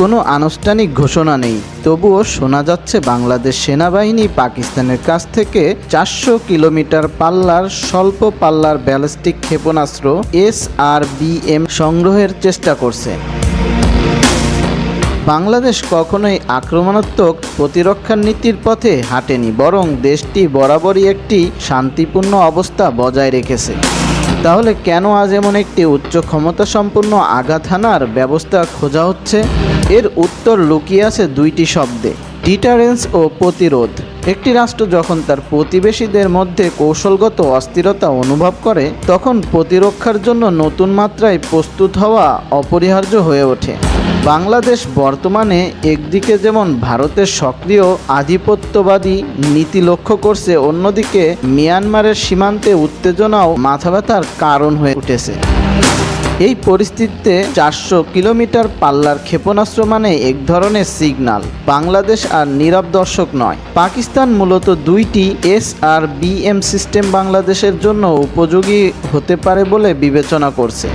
কোনো আনুষ্ঠানিক ঘোষণা নেই। তবুও শোনা যাচ্ছে বাংলাদেশ সেনাবাহিনী পাকিস্তানের কাছ থেকে চারশো কিলোমিটার পাল্লার স্বল্প পাল্লার ব্যালিস্টিক ক্ষেপণাস্ত্র এস আর বিএম সংগ্রহের চেষ্টা করছে। বাংলাদেশ কখনোই আক্রমণাত্মক প্রতিরক্ষার নীতির পথে হাঁটেনি, বরং দেশটি বরাবরই একটি শান্তিপূর্ণ অবস্থা বজায় রেখেছে। তাহলে কেন আজ এমন একটি উচ্চ ক্ষমতা সম্পন্ন আঘাত হানার ব্যবস্থা খোঁজা হচ্ছে? এর উত্তর লুকিয়ে আছে দুইটি শব্দে, ডিটারেন্স ও প্রতিরোধ। একটি রাষ্ট্র যখন তার প্রতিবেশীদের মধ্যে কৌশলগত অস্থিরতা অনুভব করে, তখন প্রতিরক্ষার জন্য নতুন মাত্রায় প্রস্তুত হওয়া অপরিহার্য হয়ে ওঠে। বাংলাদেশ বর্তমানে একদিকে যেমন ভারতের সক্রিয় আধিপত্যবাদী নীতি লক্ষ্য করছে, অন্যদিকে মিয়ানমারের সীমান্তে উত্তেজনাও মাথা ব্যথার কারণ হয়ে উঠেছে। এই পরিস্থিতিতে চারশো কিলোমিটার পাল্লার ক্ষেপণাস্ত্র মানে এক ধরনের সিগন্যাল বাংলাদেশ আর নীরব দর্শক নয়। পাকিস্তান মূলত দুইটি এস আর বিএম সিস্টেম বাংলাদেশের জন্য উপযোগী হতে পারে বলে বিবেচনা করছে।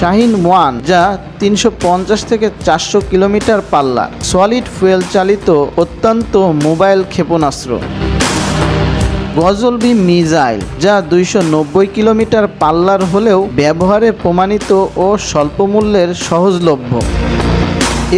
শাহিন ওয়ান যা তিনশো পঞ্চাশ থেকে চারশো কিলোমিটার পাল্লা। সলিড ফুয়েল চালিত অত্যন্ত মোবাইল ক্ষেপণাস্ত্র। গজলবি মিজাইল, যা দুইশো নব্বই কিলোমিটার পাল্লার হলেও ব্যবহারে প্রমাণিত ও স্বল্পমূল্যের সহজলভ্য।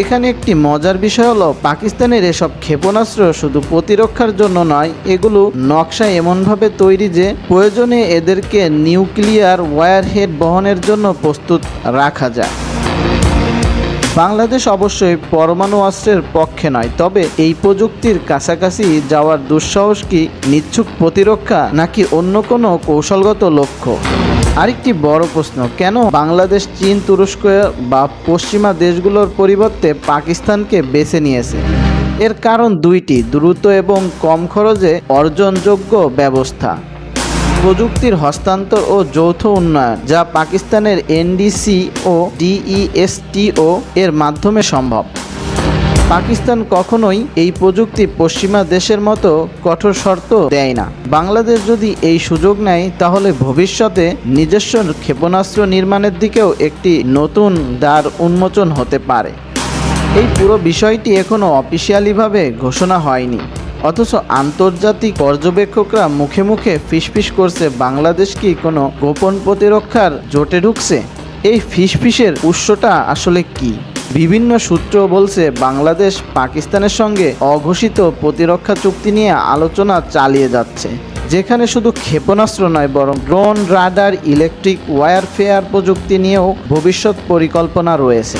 এখানে একটি মজার বিষয় হলো, পাকিস্তানের এসব ক্ষেপণাস্ত্র শুধু প্রতিরক্ষার জন্য নয়, এগুলো নকশা এমনভাবে তৈরি যে প্রয়োজনে এদেরকে নিউক্লিয়ার ওয়ারহেড বহনের জন্য প্রস্তুত রাখা যায়। বাংলাদেশ অবশ্যই পরমাণু অস্ত্রের পক্ষে নয়, তবে এই প্রযুক্তির কাছাকাছি যাওয়ার দুঃসাহস কি নিচ্ছুক প্রতিরক্ষা নাকি অন্য কোনো কৌশলগত লক্ষ্য? আরেকটি বড় প্রশ্ন, কেন বাংলাদেশ, চীন, তুরস্ক বা পশ্চিমা দেশগুলোর পরিবর্তে পাকিস্তানকে বেছে নিয়েছে? এর কারণ দুইটি, দ্রুত এবং কম খরচে অর্জনযোগ্য ব্যবস্থা। প্রযুক্তির হস্তান্তর ও যৌথ উন্নয়ন, যা পাকিস্তানের এনডিসি ও ডিইএসটিও এর মাধ্যমে সম্ভব। পাকিস্তান কখনোই এই প্রযুক্তি পশ্চিমা দেশের মতো কঠোর শর্ত দেয় না। বাংলাদেশ যদি এই সুযোগ নেয়, তাহলে ভবিষ্যতে নিজস্ব ক্ষেপণাস্ত্র নির্মাণের দিকেও একটি নতুন দ্বার উন্মোচন হতে পারে। এই পুরো বিষয়টি এখনও অফিসিয়ালিভাবে ঘোষণা হয়নি। অথচ আন্তর্জাতিক পর্যবেক্ষকরা মুখে মুখে ফিসফিস করছে, বাংলাদেশ কি কোনো গোপন প্রতিরক্ষার জোটে ঢুকছে? এই ফিসফিসের উৎসটা আসলে কি? বিভিন্ন সূত্র বলছে বাংলাদেশ পাকিস্তানের সঙ্গে অঘোষিত প্রতিরক্ষা চুক্তি নিয়ে আলোচনা চালিয়ে যাচ্ছে, যেখানে শুধু ক্ষেপণাস্ত্র নয়, বরং ড্রোন, রাডার, ইলেকট্রিক ওয়্যারফেয়ার প্রযুক্তি নিয়েও ভবিষ্যৎ পরিকল্পনা রয়েছে।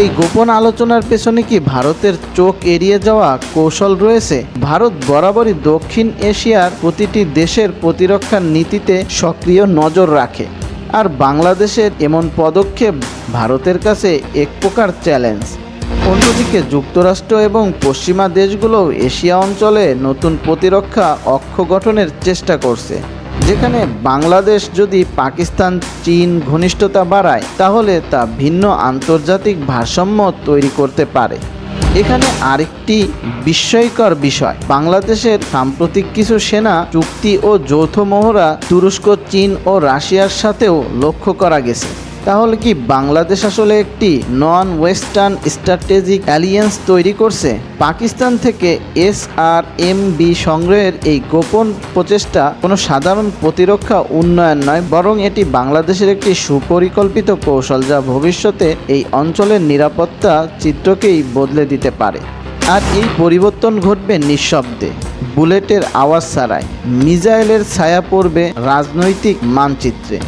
এই গোপন আলোচনার পেছনে কি ভারতের চোখ এড়িয়ে যাওয়া কৌশল রয়েছে? ভারত বরাবরই দক্ষিণ এশিয়ার প্রতিটি দেশের প্রতিরক্ষার নীতিতে সক্রিয় নজর রাখে। আর বাংলাদেশের এমন পদক্ষেপ ভারতের কাছে এক প্রকার চ্যালেঞ্জ অন্যদিকে যুক্তরাষ্ট্র এবং পশ্চিমা দেশগুলোও এশিয়া অঞ্চলে নতুন প্রতিরক্ষা অক্ষ গঠনের চেষ্টা করছে, যেখানে বাংলাদেশ যদি পাকিস্তান, চীন ঘনিষ্ঠতা বাড়ায়, তাহলে তা ভিন্ন আন্তর্জাতিক ভারসাম্য তৈরি করতে পারে। এখানে আরেকটি বিস্ময়কর বিষয়। বাংলাদেশের সাম্প্রতিক কিছু সেনা, চুক্তি ও যৌথ মহড়া তুরস্ক, চীন ও রাশিয়ার সাথেও লক্ষ্য করা গেছে। তাহলে কি বাংলাদেশ আসলে একটি নন ওয়েস্টার্ন স্ট্র্যাটেজিক অ্যালিয়েন্স তৈরি করছে? পাকিস্তান থেকে এস আর এম বি সংগ্রহের এই গোপন প্রচেষ্টা কোনো সাধারণ প্রতিরক্ষা উন্নয়ন নয়, বরং এটি বাংলাদেশের একটি সুপরিকল্পিত কৌশল যা ভবিষ্যতে এই অঞ্চলের নিরাপত্তা চিত্রকেই বদলে দিতে পারে। আর এই পরিবর্তন ঘটবে নিঃশব্দে, বুলেটের আওয়াজ ছাড়ায় মিজাইলের ছায়া পড়বে রাজনৈতিক মানচিত্রে।